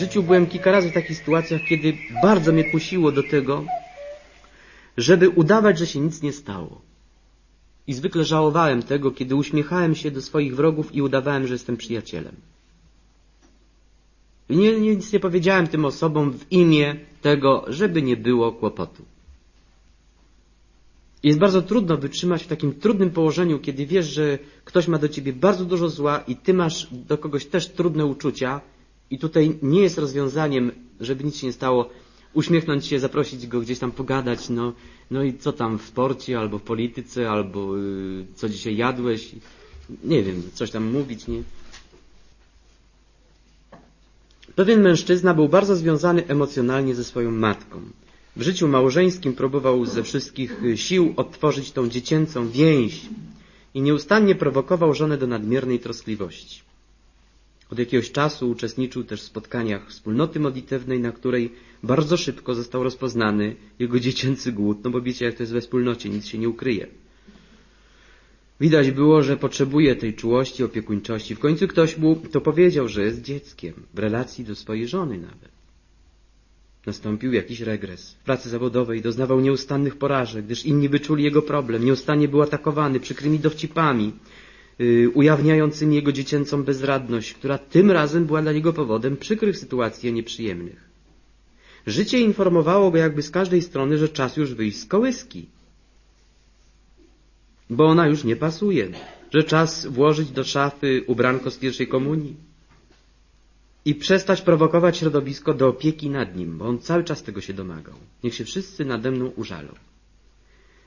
życiu byłem kilka razy w takich sytuacjach, kiedy bardzo mnie kusiło do tego, żeby udawać, że się nic nie stało. I zwykle żałowałem tego, kiedy uśmiechałem się do swoich wrogów i udawałem, że jestem przyjacielem. I nie, nic nie powiedziałem tym osobom w imię tego, żeby nie było kłopotu. Jest bardzo trudno wytrzymać w takim trudnym położeniu, kiedy wiesz, że ktoś ma do ciebie bardzo dużo zła i ty masz do kogoś też trudne uczucia i tutaj nie jest rozwiązaniem, żeby nic się nie stało, uśmiechnąć się, zaprosić go gdzieś tam pogadać, no, no i co tam w sporcie, albo w polityce, albo y, co dzisiaj jadłeś, nie wiem, coś tam mówić, nie? Pewien mężczyzna był bardzo związany emocjonalnie ze swoją matką. W życiu małżeńskim próbował ze wszystkich sił odtworzyć tą dziecięcą więź i nieustannie prowokował żonę do nadmiernej troskliwości. Od jakiegoś czasu uczestniczył też w spotkaniach wspólnoty modlitewnej, na której bardzo szybko został rozpoznany jego dziecięcy głód, no bo wiecie, jak to jest we wspólnocie, nic się nie ukryje. Widać było, że potrzebuje tej czułości, opiekuńczości. W końcu ktoś mu to powiedział, że jest dzieckiem, w relacji do swojej żony nawet. Nastąpił jakiś regres. W pracy zawodowej doznawał nieustannych porażek, gdyż inni wyczuli jego problem. Nieustannie był atakowany przykrymi dowcipami, ujawniającymi jego dziecięcą bezradność, która tym razem była dla niego powodem przykrych sytuacji, a nieprzyjemnych. Życie informowało go jakby z każdej strony, że czas już wyjść z kołyski. Bo ona już nie pasuje, że czas włożyć do szafy ubranko z pierwszej komunii i przestać prowokować środowisko do opieki nad nim, bo on cały czas tego się domagał. Niech się wszyscy nade mną użalą.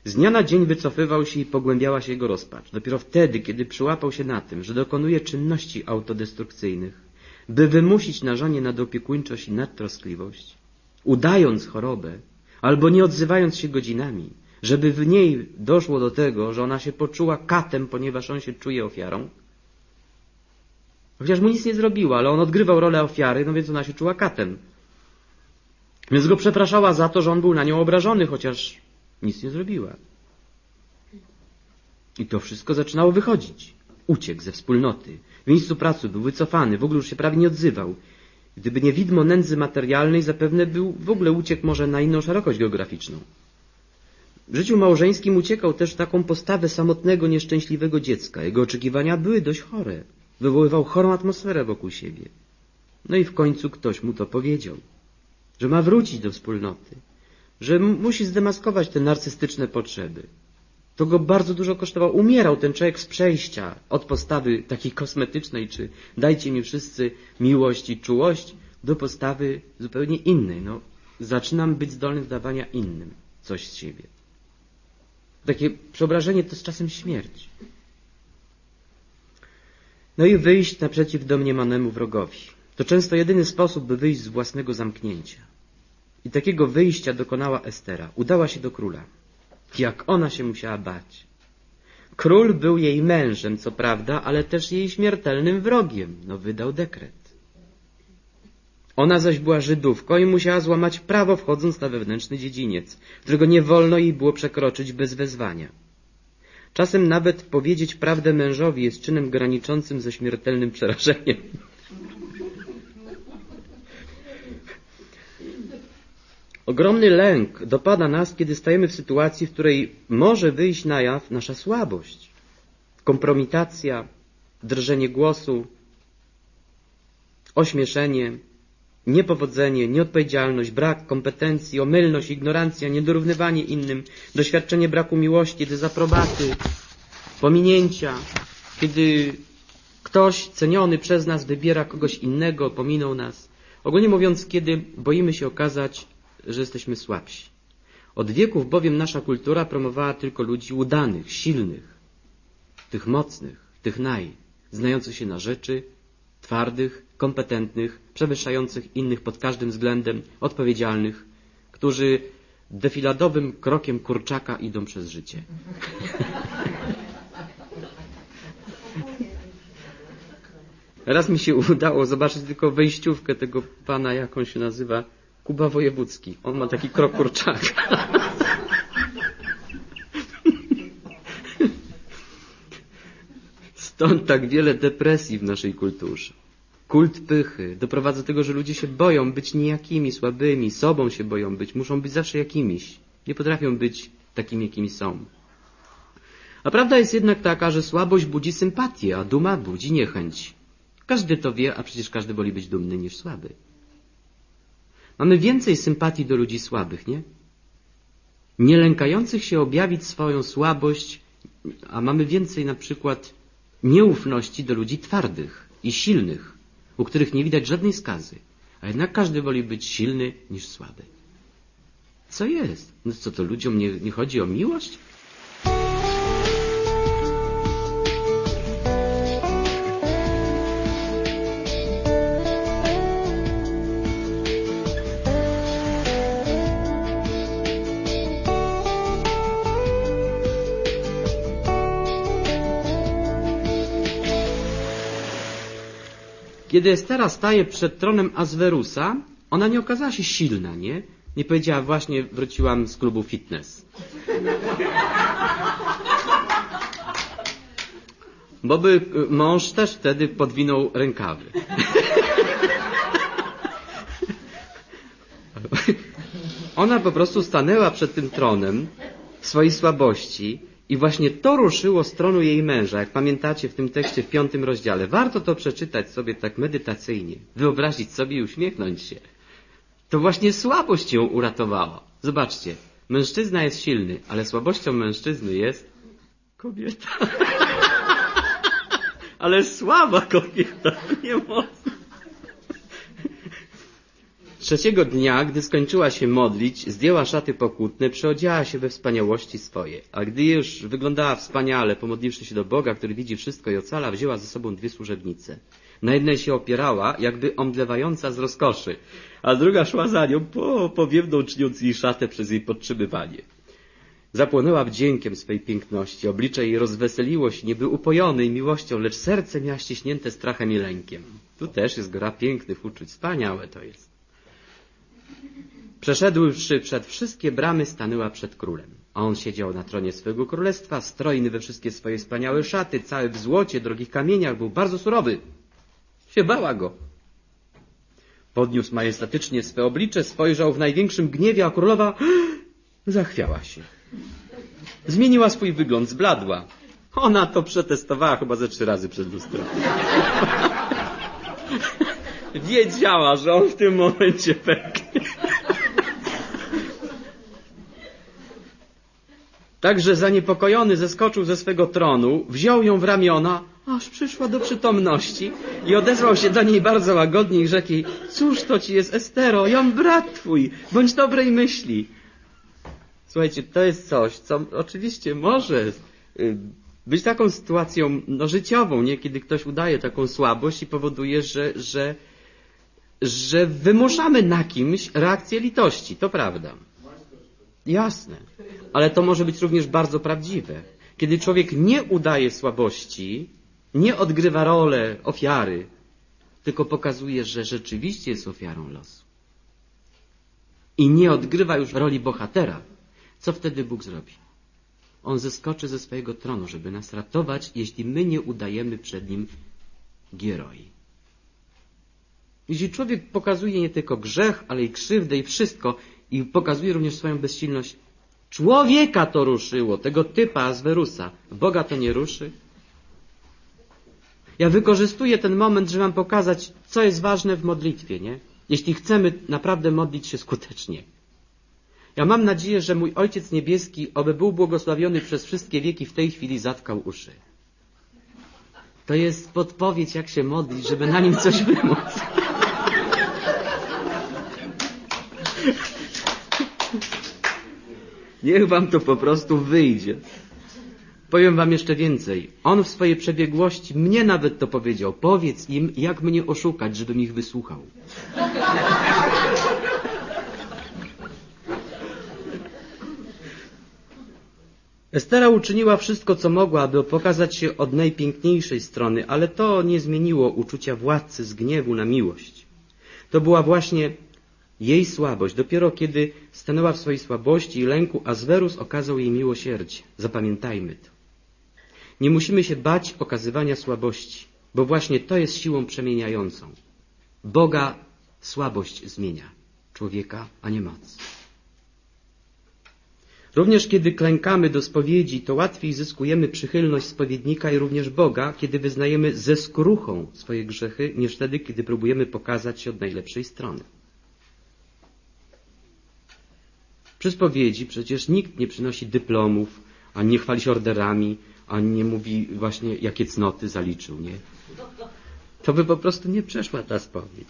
Z dnia na dzień wycofywał się i pogłębiała się jego rozpacz. Dopiero wtedy, kiedy przyłapał się na tym, że dokonuje czynności autodestrukcyjnych, by wymusić na żonie nadopiekuńczość i nadtroskliwość, udając chorobę, albo nie odzywając się godzinami, żeby w niej doszło do tego, że ona się poczuła katem, ponieważ on się czuje ofiarą, Chociaż mu nic nie zrobiła, ale on odgrywał rolę ofiary, no więc ona się czuła katem. Więc go przepraszała za to, że on był na nią obrażony, chociaż nic nie zrobiła. I to wszystko zaczynało wychodzić. Uciekł ze wspólnoty. W miejscu pracy był wycofany, w ogóle już się prawie nie odzywał. Gdyby nie widmo nędzy materialnej, zapewne był w ogóle uciekł może na inną szerokość geograficzną. W życiu małżeńskim uciekał też taką postawę samotnego, nieszczęśliwego dziecka. Jego oczekiwania były dość chore. Wywoływał chorą atmosferę wokół siebie. No i w końcu ktoś mu to powiedział, że ma wrócić do wspólnoty, że musi zdemaskować te narcystyczne potrzeby. To go bardzo dużo kosztowało. Umierał ten człowiek z przejścia od postawy takiej kosmetycznej, czy dajcie mi wszyscy miłość i czułość, do postawy zupełnie innej. No, zaczynam być zdolny do dawania innym coś z siebie. Takie przeobrażenie to jest czasem śmierć. No i wyjść naprzeciw domniemanemu wrogowi. To często jedyny sposób, by wyjść z własnego zamknięcia. I takiego wyjścia dokonała Estera. Udała się do króla. Jak ona się musiała bać. Król był jej mężem, co prawda, ale też jej śmiertelnym wrogiem. No wydał dekret. Ona zaś była Żydówką i musiała złamać prawo wchodząc na wewnętrzny dziedziniec, którego nie wolno jej było przekroczyć bez wezwania. Czasem nawet powiedzieć prawdę mężowi jest czynem graniczącym ze śmiertelnym przerażeniem. Ogromny lęk dopada nas, kiedy stajemy w sytuacji, w której może wyjść na jaw nasza słabość. Kompromitacja, drżenie głosu, ośmieszenie, Niepowodzenie, nieodpowiedzialność, brak kompetencji, omylność, ignorancja, niedorównywanie innym, doświadczenie braku miłości, dezaprobaty, pominięcia, kiedy ktoś ceniony przez nas wybiera kogoś innego, pominął nas. Ogólnie mówiąc, kiedy boimy się okazać, że jesteśmy słabsi. Od wieków bowiem nasza kultura promowała tylko ludzi udanych, silnych, tych mocnych, tych naj, znających się na rzeczy, twardych, kompetentnych, przewyższających innych pod każdym względem, odpowiedzialnych, którzy defiladowym krokiem kurczaka idą przez życie. Raz mi się udało zobaczyć tylko wejściówkę tego pana, jak on się nazywa, Kuba Wojewódzki. On ma taki krok kurczaka. Stąd tak wiele depresji w naszej kulturze. Kult pychy doprowadza do tego, że ludzie się boją być nijakimi, słabymi, sobą się boją być, muszą być zawsze jakimiś. Nie potrafią być takimi, jakimi są. A prawda jest jednak taka, że słabość budzi sympatię, a duma budzi niechęć. Każdy to wie, a przecież każdy woli być dumny niż słaby. Mamy więcej sympatii do ludzi słabych, nie? Nie lękających się objawić swoją słabość, a mamy więcej na przykład nieufności do ludzi twardych i silnych, u których nie widać żadnej skazy, a jednak każdy woli być silny niż słaby. Co jest? No co to ludziom nie, nie chodzi o miłość? Kiedy Estera staje przed tronem Azwerusa, ona nie okazała się silna, nie? Nie powiedziała, właśnie wróciłam z klubu fitness. Bo by y, mąż też wtedy podwinął rękawy. Ona po prostu stanęła przed tym tronem w swojej słabości i właśnie to ruszyło stronu jej męża, jak pamiętacie w tym tekście w piątym rozdziale. Warto to przeczytać sobie tak medytacyjnie, wyobrazić sobie i uśmiechnąć się. To właśnie słabość ją uratowała. Zobaczcie, mężczyzna jest silny, ale słabością mężczyzny jest kobieta. ale słaba kobieta, nie mocna. Trzeciego dnia, gdy skończyła się modlić, zdjęła szaty pokutne, przeodziała się we wspaniałości swoje. A gdy już wyglądała wspaniale, pomodliwszy się do Boga, który widzi wszystko i ocala, wzięła ze sobą dwie służebnice. Na jednej się opierała, jakby omdlewająca z rozkoszy, a druga szła za nią, po, powiewną czyniąc jej szatę przez jej podtrzymywanie. Zapłonęła wdziękiem swej piękności, oblicze jej rozweseliło się, niby upojonej miłością, lecz serce miała ściśnięte strachem i lękiem. Tu też jest gra pięknych uczuć, wspaniałe to jest. Przeszedłszy przed wszystkie bramy, stanęła przed królem. A on siedział na tronie swego królestwa, strojny we wszystkie swoje wspaniałe szaty, cały w złocie, drogich kamieniach, był bardzo surowy. Się bała go. Podniósł majestatycznie swe oblicze, spojrzał w największym gniewie, a królowa zachwiała się. Zmieniła swój wygląd, zbladła. Ona to przetestowała chyba ze trzy razy przed lustrem. Wiedziała, że on w tym momencie pęknie. Także zaniepokojony zeskoczył ze swego tronu, wziął ją w ramiona, aż przyszła do przytomności i odezwał się do niej bardzo łagodnie i rzekł jej, cóż to ci jest, Estero, ją brat twój, bądź dobrej myśli. Słuchajcie, to jest coś, co oczywiście może y, być taką sytuacją no, życiową, nie? kiedy ktoś udaje taką słabość i powoduje, że, że, że wymuszamy na kimś reakcję litości, to prawda. Jasne. Ale to może być również bardzo prawdziwe. Kiedy człowiek nie udaje słabości, nie odgrywa rolę ofiary, tylko pokazuje, że rzeczywiście jest ofiarą losu. I nie odgrywa już roli bohatera. Co wtedy Bóg zrobi? On zeskoczy ze swojego tronu, żeby nas ratować, jeśli my nie udajemy przed Nim gieroi. Jeśli człowiek pokazuje nie tylko grzech, ale i krzywdę i wszystko i pokazuje również swoją bezsilność, człowieka to ruszyło, tego typa z Werusa. Boga to nie ruszy. Ja wykorzystuję ten moment, żeby wam pokazać, co jest ważne w modlitwie, nie? Jeśli chcemy naprawdę modlić się skutecznie. Ja mam nadzieję, że mój Ojciec Niebieski, oby był błogosławiony przez wszystkie wieki, w tej chwili zatkał uszy. To jest podpowiedź, jak się modlić, żeby na nim coś wymóc. Niech wam to po prostu wyjdzie. Powiem wam jeszcze więcej. On w swojej przebiegłości mnie nawet to powiedział. Powiedz im, jak mnie oszukać, żebym ich wysłuchał. Estera uczyniła wszystko, co mogła, aby pokazać się od najpiękniejszej strony, ale to nie zmieniło uczucia władcy z gniewu na miłość. To była właśnie jej słabość. Dopiero kiedy stanęła w swojej słabości i lęku, Azwerus okazał jej miłosierdzie. Zapamiętajmy to. Nie musimy się bać okazywania słabości, bo właśnie to jest siłą przemieniającą. Boga słabość zmienia, człowieka, a nie moc. Również kiedy klękamy do spowiedzi, to łatwiej zyskujemy przychylność spowiednika i również Boga, kiedy wyznajemy ze skruchą swoje grzechy, niż wtedy, kiedy próbujemy pokazać się od najlepszej strony. Przy spowiedzi przecież nikt nie przynosi dyplomów, ani nie chwali się orderami, ani nie mówi właśnie, jakie cnoty zaliczył, nie? To by po prostu nie przeszła ta spowiedź.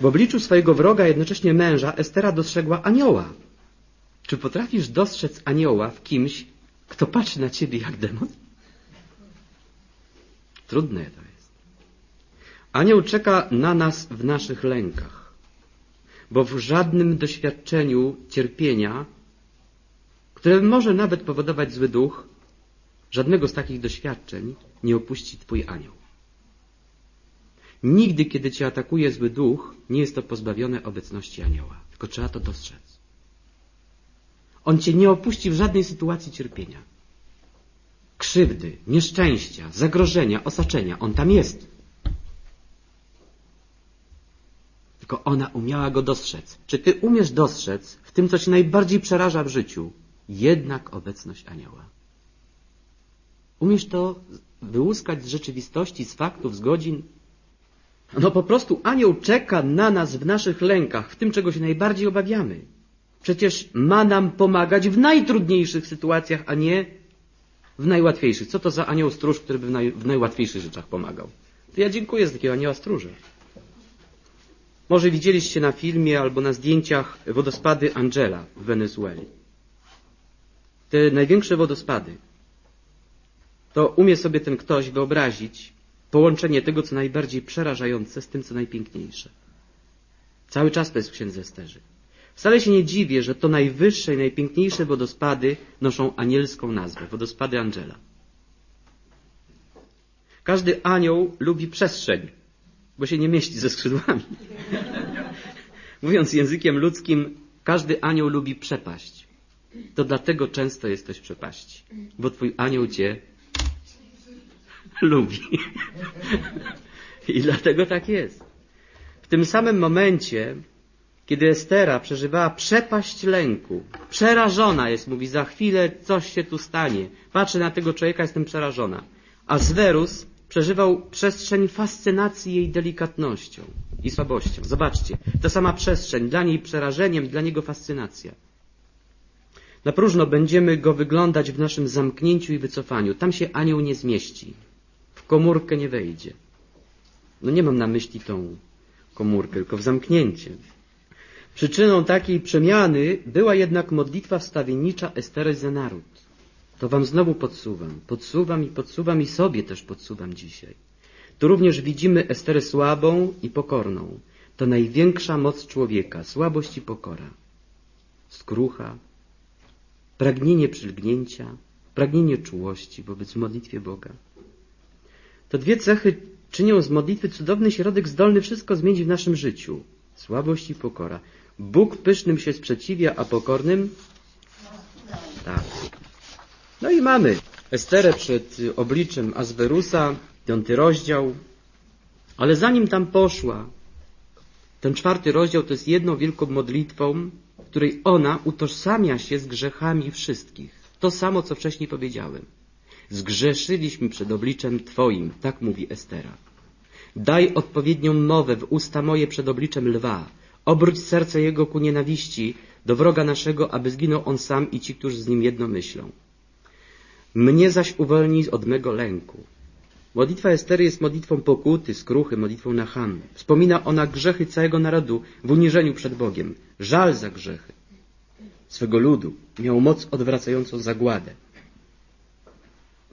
W obliczu swojego wroga, jednocześnie męża, Estera dostrzegła anioła. Czy potrafisz dostrzec anioła w kimś, kto patrzy na ciebie jak demon? Trudne to jest. Anioł czeka na nas w naszych lękach, bo w żadnym doświadczeniu cierpienia, które może nawet powodować zły duch, żadnego z takich doświadczeń nie opuści Twój anioł. Nigdy, kiedy cię atakuje zły duch, nie jest to pozbawione obecności anioła. Tylko trzeba to dostrzec. On cię nie opuści w żadnej sytuacji cierpienia. Krzywdy, nieszczęścia, zagrożenia, osaczenia. On tam jest. Tylko ona umiała go dostrzec. Czy ty umiesz dostrzec w tym, co cię najbardziej przeraża w życiu, jednak obecność anioła? Umiesz to wyłuskać z rzeczywistości, z faktów, z godzin, no po prostu anioł czeka na nas w naszych lękach, w tym, czego się najbardziej obawiamy. Przecież ma nam pomagać w najtrudniejszych sytuacjach, a nie w najłatwiejszych. Co to za anioł stróż, który by w, naj, w najłatwiejszych rzeczach pomagał? To ja dziękuję z takiego anioła stróża. Może widzieliście na filmie albo na zdjęciach wodospady Angela w Wenezueli. Te największe wodospady. To umie sobie ten ktoś wyobrazić, Połączenie tego, co najbardziej przerażające, z tym, co najpiękniejsze. Cały czas to jest w księdze Esterzy. Wcale się nie dziwię, że to najwyższe i najpiękniejsze wodospady noszą anielską nazwę, wodospady Angela. Każdy anioł lubi przestrzeń, bo się nie mieści ze skrzydłami. Mówiąc językiem ludzkim, każdy anioł lubi przepaść. To dlatego często jesteś w przepaści, bo twój anioł cię lubi. I dlatego tak jest. W tym samym momencie, kiedy Estera przeżywała przepaść lęku, przerażona jest, mówi, za chwilę coś się tu stanie. Patrzę na tego człowieka, jestem przerażona. A Zwerus przeżywał przestrzeń fascynacji jej delikatnością i słabością. Zobaczcie, ta sama przestrzeń, dla niej przerażeniem, dla niego fascynacja. Na próżno będziemy go wyglądać w naszym zamknięciu i wycofaniu. Tam się anioł nie zmieści komórkę nie wejdzie. No nie mam na myśli tą komórkę, tylko w zamknięcie. Przyczyną takiej przemiany była jednak modlitwa wstawiennicza Estery za naród. To wam znowu podsuwam. Podsuwam i podsuwam i sobie też podsuwam dzisiaj. Tu również widzimy Esterę słabą i pokorną. To największa moc człowieka, słabość i pokora. Skrucha, pragnienie przylgnięcia, pragnienie czułości wobec modlitwie Boga. To dwie cechy czynią z modlitwy cudowny środek zdolny wszystko zmienić w naszym życiu. Słabość i pokora. Bóg pysznym się sprzeciwia, a pokornym? Tak. No i mamy Esterę przed obliczem Azwerusa, piąty rozdział. Ale zanim tam poszła, ten czwarty rozdział to jest jedną wielką modlitwą, w której ona utożsamia się z grzechami wszystkich. To samo, co wcześniej powiedziałem. Zgrzeszyliśmy przed obliczem Twoim, tak mówi Estera. Daj odpowiednią mowę w usta moje przed obliczem lwa. Obróć serce jego ku nienawiści, do wroga naszego, aby zginął on sam i ci, którzy z nim jedno myślą. Mnie zaś uwolnij od mego lęku. Modlitwa Estery jest modlitwą pokuty, skruchy, modlitwą Han. Wspomina ona grzechy całego narodu w uniżeniu przed Bogiem. Żal za grzechy swego ludu miał moc odwracającą zagładę.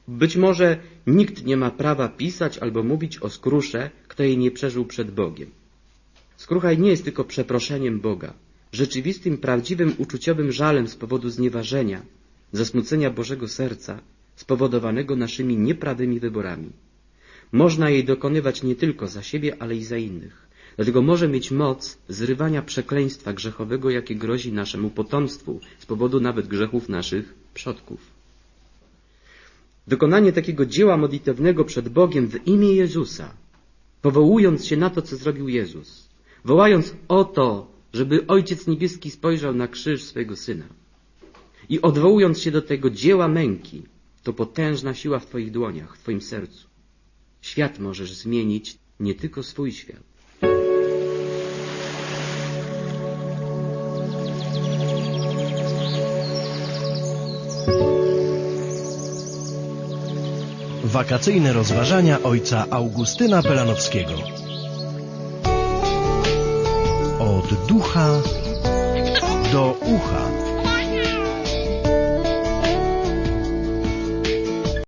Być może nikt nie ma prawa pisać albo mówić o skrusze, kto jej nie przeżył przed Bogiem. Skrucha nie jest tylko przeproszeniem Boga, rzeczywistym, prawdziwym, uczuciowym żalem z powodu znieważenia, zasmucenia Bożego serca, spowodowanego naszymi nieprawymi wyborami. Można jej dokonywać nie tylko za siebie, ale i za innych. Dlatego może mieć moc zrywania przekleństwa grzechowego, jakie grozi naszemu potomstwu z powodu nawet grzechów naszych przodków. Dokonanie takiego dzieła modlitewnego przed Bogiem w imię Jezusa, powołując się na to, co zrobił Jezus, wołając o to, żeby Ojciec Niebieski spojrzał na krzyż swojego Syna i odwołując się do tego dzieła męki, to potężna siła w Twoich dłoniach, w Twoim sercu. Świat możesz zmienić, nie tylko swój świat. Wakacyjne rozważania ojca Augustyna Pelanowskiego. Od ducha do ucha.